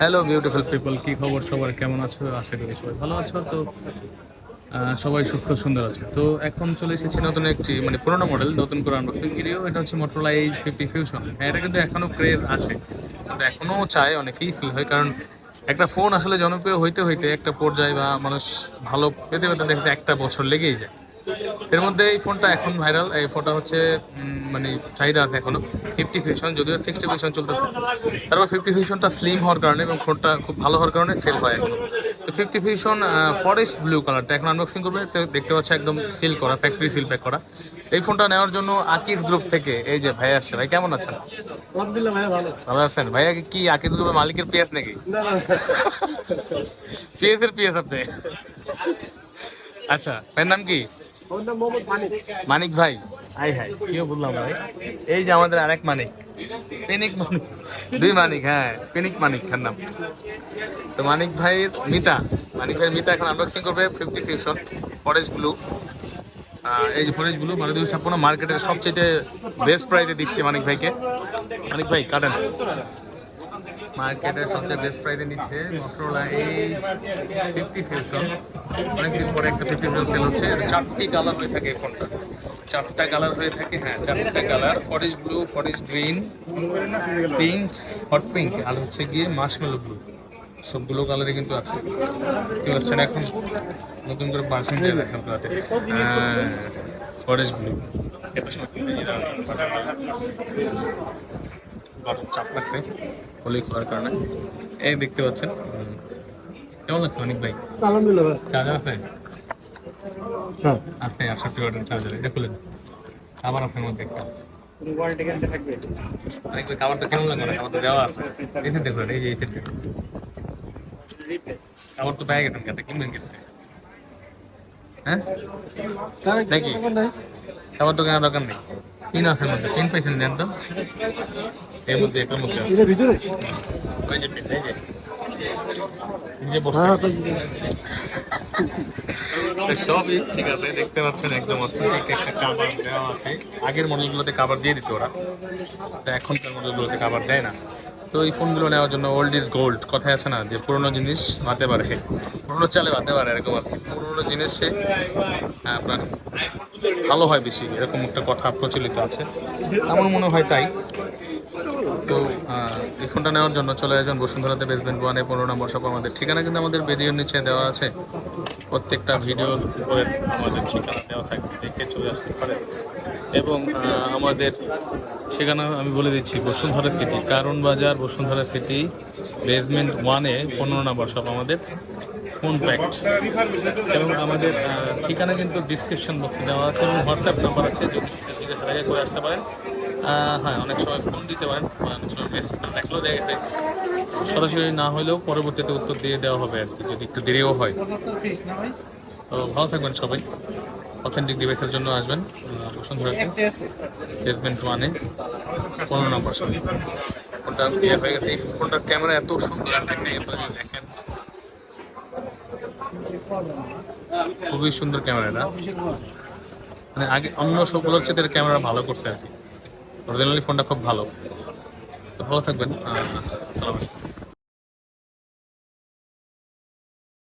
Hello beautiful people কি খবর সবার? কেমন আছো? আশা করি সবাই ভালো আছো। তো সবাই সুস্থ, সুন্দর আছে। তো এখন চলে এসেছি নতুন একটি মানে পুরোনো মডেল নতুন করে আনবক্সিং ভিডিও এটা হচ্ছে মোটরলা এইচ ফিফটি ফিউশন হ্যাঁ এটা কিন্তু এখনও ক্রেজ আছে। কিন্তু এখনও চায় অনেকেই ফিল হয়। কারণ একটা ফোন আসলে জনপ্রিয় হইতে হইতে একটা পর্যায়ে বা মানুষ ভালো পেতে পেতে দেখতে একটা বছর লেগেই যায়। এর মধ্যে এই ফোনটা এখন ভাইরাল এই ফোনটা হচ্ছে মানে চাহিদা আছে এখনও। ফিফটি ফিউশন যদিও সিক্সটি ফিউশন চলতেছে। তারপর ফিফটি ফিউশনটা স্লিম হওয়ার কারণে এবং ফোনটা খুব ভালো হওয়ার কারণে সেল হয় এখন। তো ফিফটি ফিউশন ফরেস্ট ব্লু কালারটা এখন আনবক্সিং করবে। দেখতে পাচ্ছে একদম সিল করা ফ্যাক্টরি সিল প্যাক করা। এই ফোনটা নেওয়ার জন্য আকিজ গ্রুপ থেকে এই যে ভাই আসছে ভাই কেমন আছেন? ভালো। আছেন? ভাইয়া কি- আকিজ গ্রুপের মালিকের পিএস নাকি? পিএস এর পিএস আপনি? আচ্ছা ভাইয়ের নাম কি? মানিক। ভাই? Hi hi. কেউ বললাম ভাই? এই যে আমাদের আরেক মানিক। পেনিক মানিক। দুই মানিক হ্যাঁ পেনিক মানিক খান নাম। তো মানিক ভাইয়ের মিতা। মানিক ভাইয়ের মিতা এখন আনবক্সিং করবে ফিফটি ফিউশন ফরেস্ট ব্লু এই যে ফরেস্ট ব্লু দুশো ছাপ্পান্ন মার্কেটের সবচেয়ে বেস্ট প্রাইসে দিচ্ছে মানিক ভাইকে। মানিক ভাই, কাটেন। মার্কেটের সবচেয়ে বেস্ট প্রাইসে নিচ্ছে মটোরোলা এইচ ফিফটি ফিউশন অনেকদিন পরে একটা ফিফটি ফিউশন সেল হচ্ছে। চারটি কালার হয়ে থাকে এই ফোনটা চারটা কালার হয়ে থাকে হ্যাঁ চারটা colour forest blue forest green pink hot pink আর হচ্ছে গিয়ে মাশমেলো ব্লু সবগুলো কালারই কিন্তু আছে। কি হচ্ছে না এখন? নতুন করে ভার্সন দিয়ে দেখেন রাতে ফরেস্ট ব্লু এটা সময় গরম চাপ লাগছে হোলি করার কারণে। এই দেখতে পাচ্ছেন। কেমন লাগছে অনেক ভাই? আলহামদুলিল্লাহ চার্জার আছে? হ্যাঁ। আছে আটষট্টি ওয়াটের চার্জার। এটা খুলেন আবার আছে মধ্যে একটা। ভাই খাবারটা কেমন লাগবে না খাবার তো দেওয়া আছে। এই যে দেখুন এই যে এই সেটটা খাবার তো পেয়ে গেছেন খেতে কিনবেন খেতে। হ্যাঁ? নাকি? খাবার তো কেনার দরকার নেই। পিন আছে মধ্যে। পিন পাইছেন দেন তো এর মধ্যে একটা মধ্যে আছে। ভিতরে? ওই যে পিন এই যে। বসছে। হ্যাঁ তো সবই ঠিক আছে দেখতে পাচ্ছেন একদম অথেন্টিক একটা কাভার দেওয়া আছে। আগের মডেলগুলোতে কাভার দিয়ে দিত ওরা। তো এখনকার মডেলগুলোতে কাবার দেয় না। তো এই ফোনগুলো নেওয়ার জন্য ওল্ড ইজ গোল্ড কথায় আছে না যে পুরনো জিনিস মাতে পারে পুরনো চালে মাতে পারে এরকম আর কি। পুরোনো জিনিস সে আহ, আপনার ভালো হয় বেশি এরকম একটা কথা প্রচলিত আছে। আমার মনে হয় তাই। তো এই ফোনটা নেওয়ার জন্য চলে আসবেন, বসুন্ধরাতে বেসমেন্ট ওয়ানে পনেরো নম্বর সব আমাদের ঠিকানা কিন্তু আমাদের ভিডিওর নিচে দেওয়া আছে। প্রত্যেকটা ভিডিওর উপরে আমাদের ঠিকানা দেওয়া থাকবে, দেখে চলে আসতে পারেন। এবং আমাদের ঠিকানা আমি বলে দিচ্ছি, বসুন্ধরা সিটি কারণ বাজার বসুন্ধরা সিটি বেসমেন্ট ওয়ানে পনেরো নম্বর সব আমাদের ফোন প্যাক্ট এবং আমাদের ঠিকানা কিন্তু ডিসক্রিপশন বক্সে দেওয়া আছে এবং হোয়াটসঅ্যাপ নাম্বার আছে, যদি জিজ্ঞাসা করে আসতে পারেন। হ্যাঁ অনেক সময় ফোন দিতে পারেন অনেক সময় মেসেজ দেখলেও দেখা সরাসরি না হলেও পরবর্তীতে উত্তর দিয়ে দেওয়া হবে আর কি, যদি একটু দেরিও হয়। তো ভালো থাকবেন সবাই। অথেন্টিক ডিভাইসের জন্য আসবেন। বসুন্ধরাতে বেসমেন্ট ওয়ানে পনেরো নম্বর সঙ্গে ফোনটা ইয়ে হয়ে গেছে। এই ফোনটার ক্যামেরা এত সুন্দর দেখেন। খুবই সুন্দর ক্যামেরাটা মানে আগে অন্য সবগুলোর চেয়ে ক্যামেরা ভালো করছে আর কি। অরিজিনালি ফোনটা খুব ভালো। তো ভালো থাকবেন। সালাম আলাইকুম।